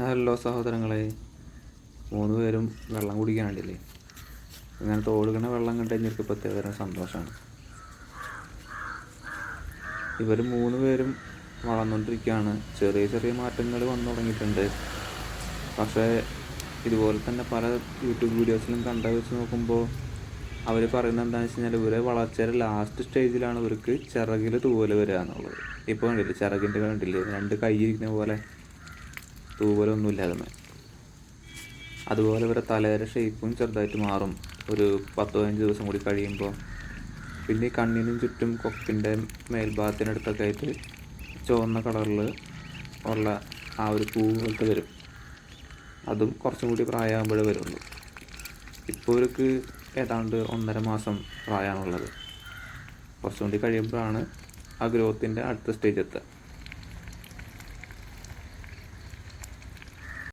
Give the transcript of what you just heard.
Hello സഹോദരങ്ങളെ. മൂന്ന് പേരും വെള്ളം കുടിക്കാൻ വേണ്ടിയില്ലേ? ഇങ്ങനെ തോടുകണ വെള്ളം കണ്ടു കഴിഞ്ഞാൽ പ്രത്യേക പ്രത്യേകതരം സന്തോഷമാണ്. ഇവർ മൂന്ന് പേരും വളർന്നുകൊണ്ടിരിക്കുകയാണ് ചെറിയ ചെറിയ മാറ്റങ്ങൾ വന്നു തുടങ്ങിയിട്ടുണ്ട്. പക്ഷേ ഇതുപോലെ തന്നെ പല യൂട്യൂബ് വീഡിയോസിലും കണ്ട വെച്ച് നോക്കുമ്പോൾ അവർ പറയുന്നത് എന്താണെന്ന് വെച്ച് കഴിഞ്ഞാൽ ഇവരെ വളർച്ചയുടെ ലാസ്റ്റ് സ്റ്റേജിലാണ് ഇവർക്ക് ചിറകിൽ തൂവൽ വരിക എന്നുള്ളത്. ഇപ്പോൾ കണ്ടില്ലേ ചിറകിന്റെ കണ്ടില്ലേ രണ്ട് കൈ ഇരിക്കുന്ന പോലെ. തൂവലൊന്നും തന്നെ അതുപോലെ ഇവരുടെ തലയുടെ ഷേപ്പും ചെറുതായിട്ട് മാറും. ഒരു പത്ത് പതിനഞ്ച് ദിവസം കൂടി കഴിയുമ്പോൾ പിന്നെ ഈ കണ്ണിനും ചുറ്റും കൊക്കിന്റെ മേൽഭാഗത്തിനടുത്തൊക്കെ ആയിട്ട് ചുവന്ന കളറിൽ ഉള്ള ആ ഒരു പൂ പോലത്തെ വരും. അതും കുറച്ചും കൂടി പ്രായമാകുമ്പോഴേ വരുള്ളൂ. ഇപ്പോൾ ഇവർക്ക് ഏതാണ്ട് ഒന്നര മാസം പ്രായമാണുള്ളത്. കുറച്ചും കൂടി കഴിയുമ്പോഴാണ് ആ ഗ്രോത്തിന്റെ അടുത്ത സ്റ്റേജ് എത്തുക.